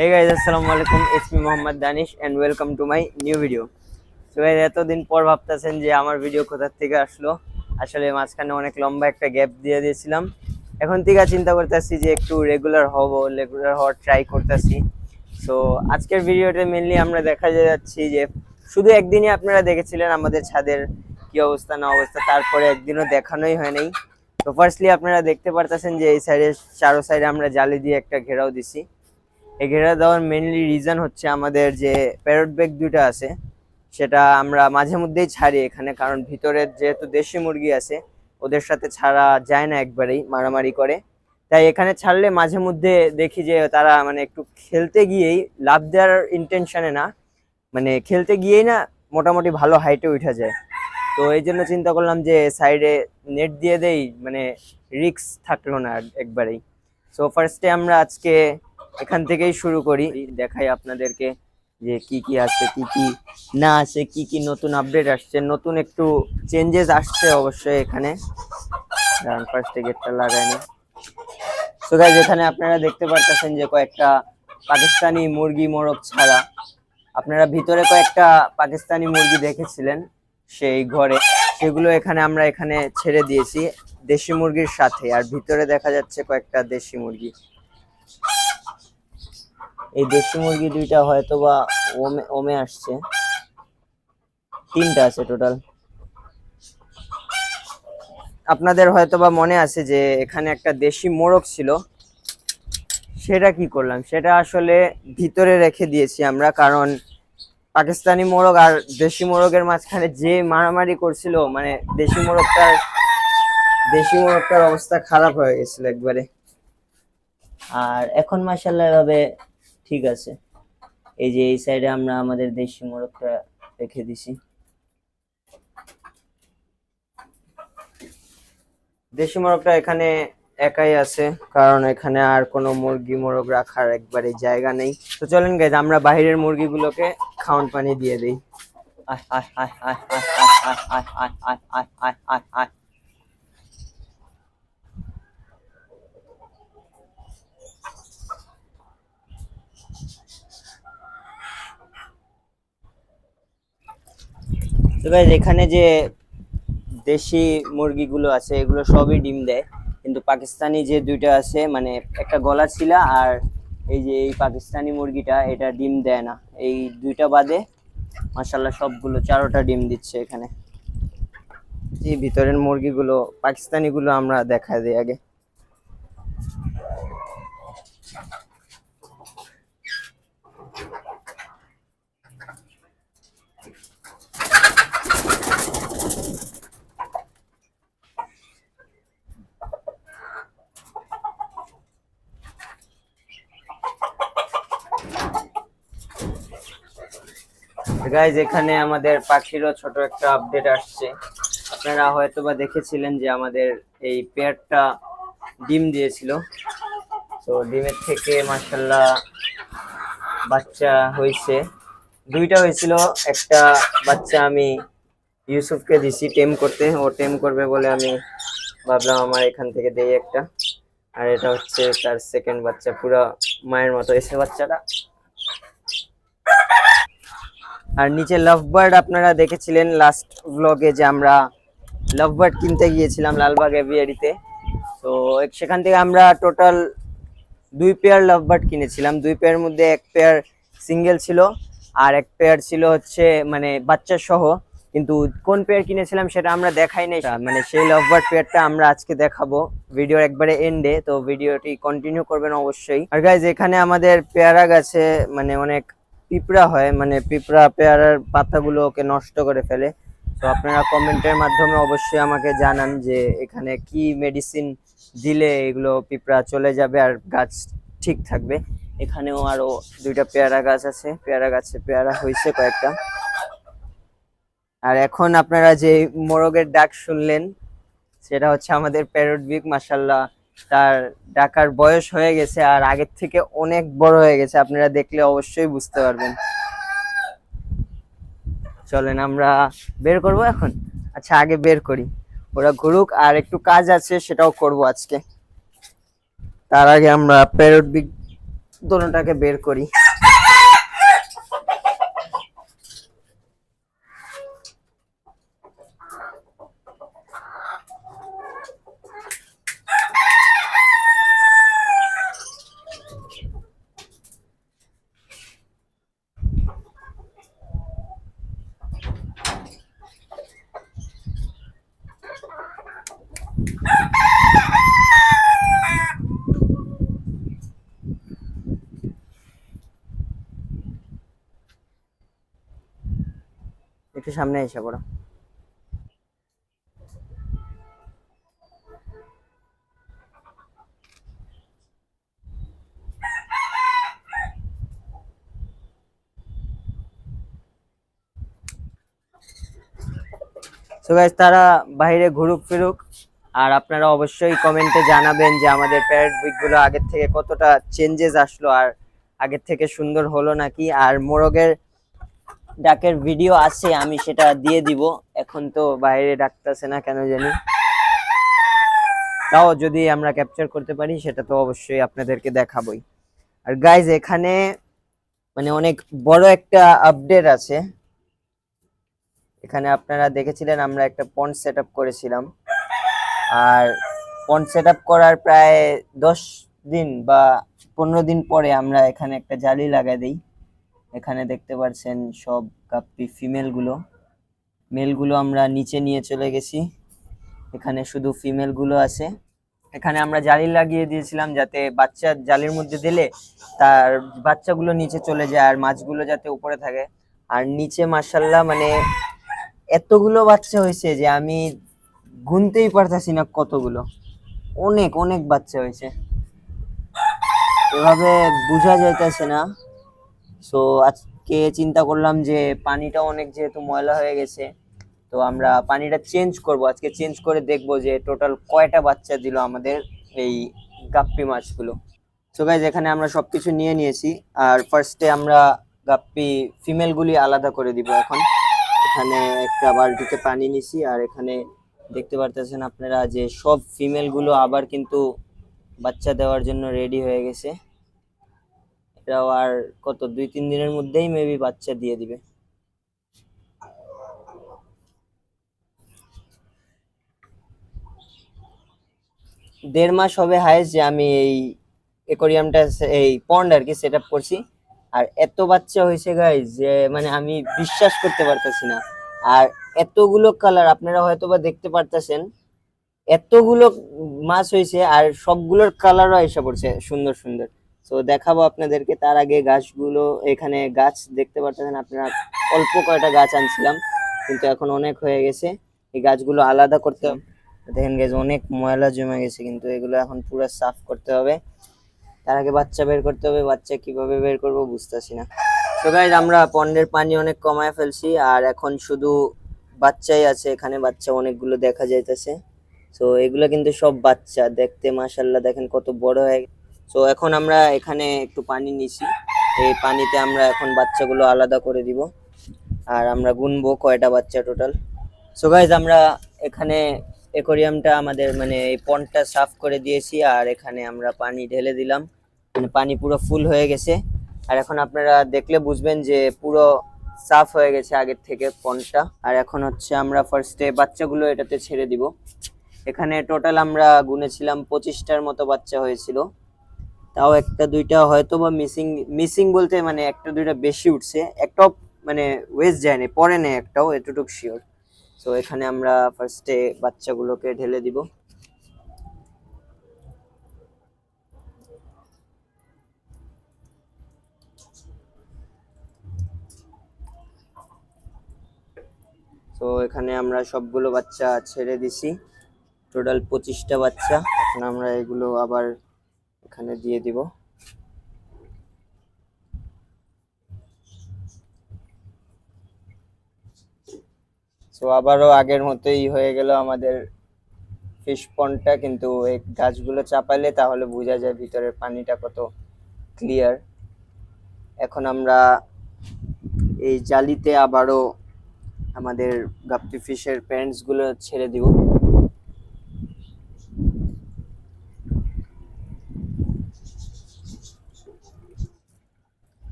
Hey guys, আসসালামু আলাইকুম me Mohammad Danish and welcome to my new video তো guys এতদিন পর ভাবতেছেন যে আমার ভিডিও কোথা থেকে আসলো? আসলে মাঝখানে অনেক লম্বা একটা গ্যাপ দিয়ে দিয়েছিলাম। এখন থেকে চিন্তা করতেছি যে একটু রেগুলার হব রেগুলার হওয়ার ট্রাই করতেছি। সো আজকের ভিডিওতে মেনলি আমরা দেখা যাচ্ছি যে শুধু একদিনই আপনারা দেখেছিলেন আমাদের ছাদের কি অবস্থা না অবস্থা তারপরে একদিনও দেখানোই হয় নাই। তো ফার্স্টলি আপনারা দেখতে পারতেছেন যে এই সাইডে চারো সাইডে আমরা জালি দিয়ে একটা ঘেরাও দিছি। এই ঘেরা দেওয়ার মেনলি রিজন হচ্ছে আমাদের যে প্যারট ব্যাগ দুইটা আছে, সেটা আমরা মাঝে মধ্যেই ছাড়ি এখানে, কারণ ভিতরের যেহেতু দেশি মুরগি আছে, ওদের সাথে ছাড়া যায় না একবারেই, মারামারি করে। তাই এখানে ছাড়লে মাঝে মধ্যে দেখি যে তারা মানে একটু খেলতে গিয়েই লাভ দেওয়ার ইন্টেনশনে না মানে খেলতে গিয়েই না মোটামুটি ভালো হাইটে উঠা যায়। তো এই জন্য চিন্তা করলাম যে সাইডে নেট দিয়ে দেই মানে রিক্স থাকল না একবারেই। সো ফার্স্টে আমরা আজকে এখান থেকেই শুরু করি। দেখাই আপনাদেরকে যে কি কি আছে, কি কি না আছে, কি কি নতুন আপডেট আসছে, নতুন একটু চেঞ্জেস আসছে অবশ্যই এখানে। ফার্স্টে গেটটা লাগায়নি তো এখানে আপনারা দেখতে পারতেছেন যে কয়েকটা পাকিস্তানি মুরগি মোরগ ছাড়া। আপনারা ভিতরে কয়েকটা পাকিস্তানি মুরগি দেখেছিলেন সেই ঘরে। সেগুলো এখানে আমরা এখানে ছেড়ে দিয়েছি দেশি মুরগির সাথে। আর ভিতরে দেখা যাচ্ছে কয়েকটা দেশি মুরগি। এই দেশি মুরগি দুইটা হয়তো বা ওমে ওমে আসছে। তিনটা আছে টোটাল আপনাদের হয়তো বা মনে আছে যে এখানে একটা দেশি মোরগ ছিল। সেটা কি করলাম? সেটা আসলে ভিতরে রেখে দিয়েছি আমরা, কারণ পাকিস্তানি মোরগ আর দেশি মোরগের মাঝখানে যে মারামারি করছিল মানে দেশি মোরগটার দেশি মোরগটার অবস্থা খারাপ হয়ে গেছিল একবারে। আর এখন মাসাল্লাহ এভাবে ঠিক আছে এই যে এই সাইডে আমরা আমাদের দেশি মোরগটা রেখে দিছি দেশি মোরগটা এখানে একাই আছে কারণ এখানে আর কোনো মুরগি মোরগ রাখার একবারে জায়গা নেই তো চলেন গাইজ আমরা বাইরের মুরগিগুলোকে খাওয়ান পানি দিয়ে দিই আয় আয় আয় আয় আয় আয় আয় আয় আয় আয় আয় আয় আয় তো এখানে যে দেশি মুরগিগুলো আছে, এগুলো সবই ডিম দেয়। কিন্তু পাকিস্তানি যে দুইটা আছে মানে একটা গলা ছিলা আর এই যে এই পাকিস্তানি মুরগিটা, এটা ডিম দেয় না। এই দুইটা বাদে মাসাল্লাহ সবগুলো, চারোটা ডিম দিচ্ছে এখানে। এই ভিতরের মুরগিগুলো, পাকিস্তানিগুলো আমরা দেখা দিই আগে। গাইজ এখানে আমাদের পাখিরও ছোট একটা আপডেট আসছে। আপনারা হয়তো বা দেখেছিলেন যে আমাদের এই পেয়ারটা ডিম দিয়েছিল। তো ডিমের থেকে মাসাল্লাহ বাচ্চা হয়েছে। দুইটা হয়েছিল। একটা বাচ্চা আমি ইউসুফকে দিছি টেম করতে। ও টেম করবে বলে আমি ভাবলাম আমার এখান থেকে দেই একটা। আর এটা হচ্ছে তার সেকেন্ড বাচ্চা। পুরো মায়ের মতো এসে বাচ্চাটা। আর নিচে লাভ বার্ড আপনারা দেখেছিলেন লাস্ট ব্লগে যে আমরা লাভ বার্ড কিনতে গিয়েছিলাম লালবাগ এভিয়ারিতে তো। সেখান থেকে আমরা টোটাল দুই পেয়ার লাভ বার্ড কিনেছিলাম। দুই পেয়ার মধ্যে এক পেয়ার সিঙ্গেল ছিল আর এক পেয়ার ছিল হচ্ছে মানে বাচ্চা সহ। কিন্তু কোন পেয়ার কিনেছিলাম সেটা আমরা দেখাই নাই। মানে সেই লাভ বার্ড পেয়ারটা আমরা আজকে দেখাবো। ভিডিওর একবারে এন্ডে তো ভিডিওটি কন্টিনিউ করবেন অবশ্যই। আর গাইজ এখানে আমাদের পেয়ারা গাছে মানে অনেক পিঁপড়া হয় মানে পিঁপড়া পেয়ারার পাতাগুলোকে নষ্ট করে ফেলে। তো আপনারা কমেন্টের মাধ্যমে অবশ্যই আমাকে জানান যে এখানে কি মেডিসিন দিলে এগুলো পিঁপড়া চলে যাবে আর গাছ ঠিক থাকবে। এখানেও আরও দুইটা পেয়ারা গাছ আছে। পেয়ারা গাছে পেয়ারা হয়েছে কয়েকটা। আর এখন আপনারা যে মোরগের ডাক শুনলেন, সেটা হচ্ছে আমাদের প্যারট বিক মাসাল্লাহ তার ডাকার বয়স হয়ে গেছে আর আগের থেকে অনেক বড় হয়ে গেছে। আপনারা দেখলে অবশ্যই বুঝতে পারবেন। চলেন আমরা বের করব এখন? আচ্ছা আগে বের করি। ওরা ঘুরুক আর একটু কাজ আছে, সেটাও করব আজকে। তার আগে আমরা প্যারট বিগ দোনোটাকে বের করি। সামনে এসে পড়ো। সো গাইস তারা বাইরে ঘুরুক ফিরুক, আর আপনারা অবশ্যই কমেন্টে জানাবেন যে আমাদের প্যারেডগুলো আগের থেকে কতটা চেঞ্জেস আসলো, আর আগের থেকে সুন্দর হলো নাকি, আর মোরগের ডাকের ভিডিও আছে, আমি সেটা দিয়ে দিব। এখন তো বাইরে ডাকতেছে না কেন জানি। তাও যদি আমরা ক্যাপচার করতে পারি, সেটা তো অবশ্যই আপনাদেরকে দেখাবই। আর গাইজ এখানে মানে অনেক বড় একটা আপডেট আছে। এখানে আপনারা দেখেছিলেন, আমরা একটা পন্ড সেট করেছিলাম। আর পন্ড সেট করার প্রায় দশ দিন বা পনেরো দিন পরে আমরা এখানে একটা জালি লাগাই দিই। এখানে দেখতে পাচ্ছেন সব কাপ্পি ফিমেলগুলো মেলগুলো আমরা নিচে নিয়ে চলে গেছি। এখানে শুধু ফিমেলগুলো আছে। এখানে আমরা জালি লাগিয়ে দিয়েছিলাম যাতে বাচ্চা জালির মধ্যে দিলে তার বাচ্চাগুলো নিচে চলে যায় আর মাছগুলো যাতে উপরে থাকে। আর নিচে মার্শাল্লাহ মানে এতগুলো বাচ্চা হয়েছে যে আমি গুনতেই পারতাছি না কতগুলো। অনেক অনেক বাচ্চা হয়েছে। এভাবে বোঝা যাইতেছে না। সো আজকে চিন্তা করলাম যে পানিটা অনেক যেহেতু ময়লা হয়ে গেছে, তো আমরা পানিটা চেঞ্জ করব। আজকে চেঞ্জ করে দেখব যে টোটাল কয়টা বাচ্চা দিল আমাদের এই গাপ্পি মাছগুলো। সো গাইজ এখানে আমরা সব কিছু নিয়ে নিয়েছি। আর ফার্স্টে আমরা গাপ্পি ফিমেলগুলি আলাদা করে দিব এখন। এখানে একটা বালতিতে পানি নিছি, আর এখানে দেখতে পারতেছেন আপনারা যে সব ফিমেলগুলো আবার কিন্তু বাচ্চা দেওয়ার জন্য রেডি হয়ে গেছে। এরাও আর কত, দুই, তিন দিনের মধ্যেই মেবি বাচ্চা দিয়ে দিবে। দেড় মাস হবে হায়েস্ট যে আমি এই একোরিয়ামটা এই পন্ড আর কি সেট আপ করছি। আর এত বাচ্চা হয়েছে গাইজ যে মানে আমি বিশ্বাস করতে পারতেছি না। আর এতগুলো কালার আপনারা হয়তো বা দেখতে পারতেছেন, এতগুলো মাছ হয়েছে আর সবগুলোর কালারও এসে পড়ছে সুন্দর সুন্দর। তো দেখাবো আপনাদেরকে। তার আগে গাছগুলো এখানে গাছ দেখতে পারতেছেন, আপনারা অল্প কয়টা গাছ আনছিলাম, কিন্তু এখন অনেক হয়ে গেছে। এই গাছগুলো আলাদা করতে দেখেন গেছে অনেক ময়লা জমে গেছে, কিন্তু এগুলো এখন পুরো সাফ করতে হবে। তার আগে বাচ্চা বের করতে হবে, বাচ্চা কীভাবে বের করব বুঝতেছি না। তো গাইজ আমরা পন্ডের পানি অনেক কমায় ফেলছি, আর এখন শুধু বাচ্চাই আছে এখানে, বাচ্চা অনেকগুলো দেখা যাইতেছে। তো এগুলো কিন্তু সব বাচ্চা, দেখতে মাশাল্লাহ দেখেন কত বড় হয়ে তো এখন আমরা এখানে একটু পানি নিছি। এই পানিতে আমরা এখন বাচ্চাগুলো আলাদা করে দিব। আর আমরা গুনবো কয়টা বাচ্চা টোটাল সো গাইজ আমরা এখানে একোরিয়ামটা আমাদের মানে এই পন্ডটা সাফ করে দিয়েছি আর এখানে আমরা পানি ঢেলে দিলাম। মানে পানি পুরো ফুল হয়ে গেছে। আর এখন আপনারা দেখলে বুঝবেন যে পুরো সাফ হয়ে গেছে আগের থেকে পন্ডটা আর এখন হচ্ছে আমরা ফার্স্টে বাচ্চাগুলো এটাতে ছেড়ে দিব। এখানে টোটাল আমরা গুনেছিলাম পঁচিশটার মতো বাচ্চা হয়েছিল। তাও একটা দুইটা হয়তো বা মিসিং মিসিং বলতে মানে একটা দুইটা বেশি উঠছে, একটাও মানে ওয়েস্ট যায়নি পরে নেই একটাও, এতটুকু শিওর তো এখানে আমরা ফার্স্টে বাচ্চাগুলোকে ঢেলে দিব। তো এখানে আমরা সবগুলো বাচ্চা ছেড়ে দিছি। টোটাল পঁচিশটা বাচ্চা। এখন আমরা এগুলো আবার এখানে দিয়ে দিব। তো আবারও আগের মতোই হয়ে গেল আমাদের ফিশ পন্ডটা কিন্তু এই গাছগুলো চাপালে তাহলে বোঝা যায় ভিতরের পানিটা কত ক্লিয়ার এখন আমরা এই জালিতে আবারও আমাদের গাপ্পি ফিশের প্যারেন্টসগুলো ছেড়ে দিব।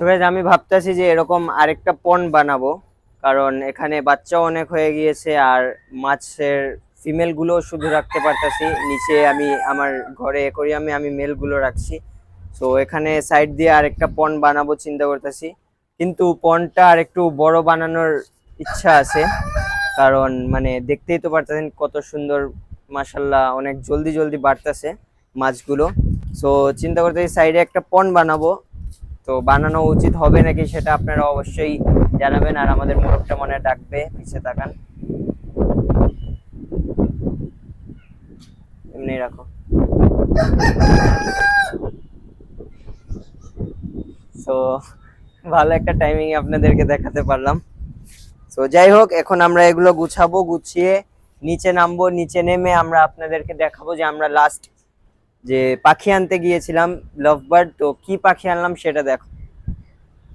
So guys, আমি ভাবতেছি যে এরকম আরেকটা পন্ড বানাবো। কারণ এখানে বাচ্চাও অনেক হয়ে গিয়েছে আর মাছের ফিমেলগুলো শুধু রাখতে পারতাছি। নিচে আমি আমার ঘরে অ্যাকোরিয়ামে আমি মেলগুলো রাখছি। সো এখানে সাইড দিয়ে আরেকটা পন্ড বানাবো চিন্তা করতেছি। কিন্তু পন্ডটা আর একটু বড় বানানোর ইচ্ছা আছে। কারণ মানে দেখতেই তো পারতেছেন কত সুন্দর মাসাল্লাহ অনেক জলদি জলদি বাড়তেছে মাছগুলো। সো চিন্তা করতেছি সাইডে একটা পন্ড বানাবো। তো বানানো উচিত হবে নাকি সেটা আপনারা অবশ্যই জানাবেন আর আমাদের মোরগটা মনে ডাকবে পিছিয়ে তাকান। এমনি রাখো। তো ভালো একটা টাইমিং আপনাদেরকে দেখাতে পারলাম। তো যাই হোক, এখন আমরা এগুলো গুছাবো, গুছিয়ে নিচে নামবো, নিচে নেমে আমরা আপনাদেরকে দেখাবো যে আমরা লাস্ট যে পাখি আনতে গিয়েছিলাম লাভবার্ড তো কি পাখি আনলাম সেটা দেখো।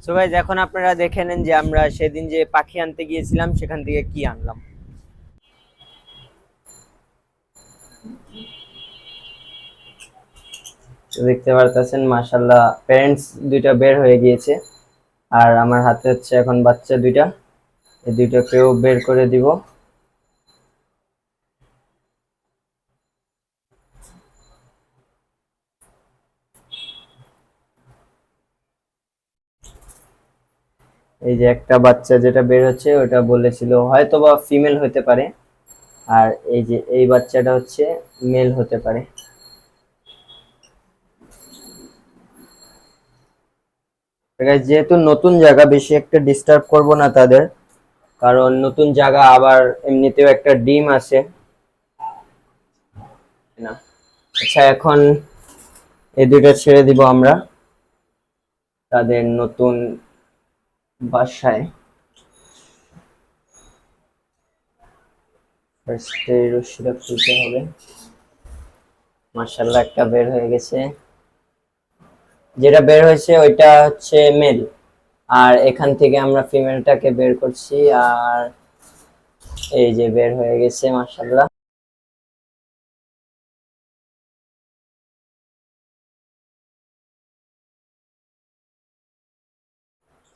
সো গাইজ এখন আপনারা দেখে নেন যে আমরা সেদিন যে পাখি আনতে গিয়েছিলাম, সেখান থেকে কি আনলাম। দেখতে পারতেছেন মাশাল্লাহ প্যারেন্টস দুইটা বের হয়ে গিয়েছে। আর আমার হাতে হচ্ছে এখন বাচ্চা দুইটা। এই দুইটাকেও বের করে দিব। এই যে একটা বাচ্চা যেটা বের হচ্ছে, ওটা বলেছিল হয়তো বা ফিমেল হতে পারে। আর এই যে এই বাচ্চাটা হচ্ছে মেল হতে পারে। যেহেতু নতুন জায়গা, বেশি একটা ডিস্টার্ব করব না তাদের। কারণ নতুন জায়গা আবার এমনিতেও একটা ডিম আছে। না। আচ্ছা এখন এই দুইটা ছেড়ে দিব আমরা। তাদের নতুন বাসায়। ফার্স্টে খুলতে হবে। মার্শাল্লাহ একটা বের হয়ে গেছে। যেটা বের হয়েছে ওইটা হচ্ছে মেল আর এখান থেকে আমরা ফিমেলটাকে বের করছি, আর এই যে বের হয়ে গেছে মার্শাল্লাহ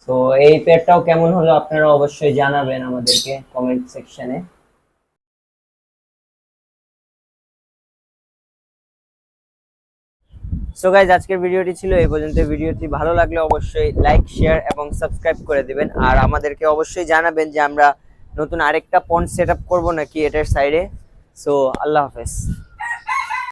তো এই পেয়ারটাও কেমন হলো আপনারা অবশ্যই জানাবেন আমাদেরকে কমেন্ট সেকশনে সো গাইজ আজকের ভিডিওটি ছিল এই পর্যন্ত। ভিডিওটি ভালো লাগলে অবশ্যই লাইক শেয়ার এবং সাবস্ক্রাইব করে দিবেন। আর আমাদেরকে অবশ্যই জানাবেন যে আমরা নতুন আরেকটা পন্ট সেট আপ করব নাকি এটার সাইডে সো আল্লাহ হাফেজ।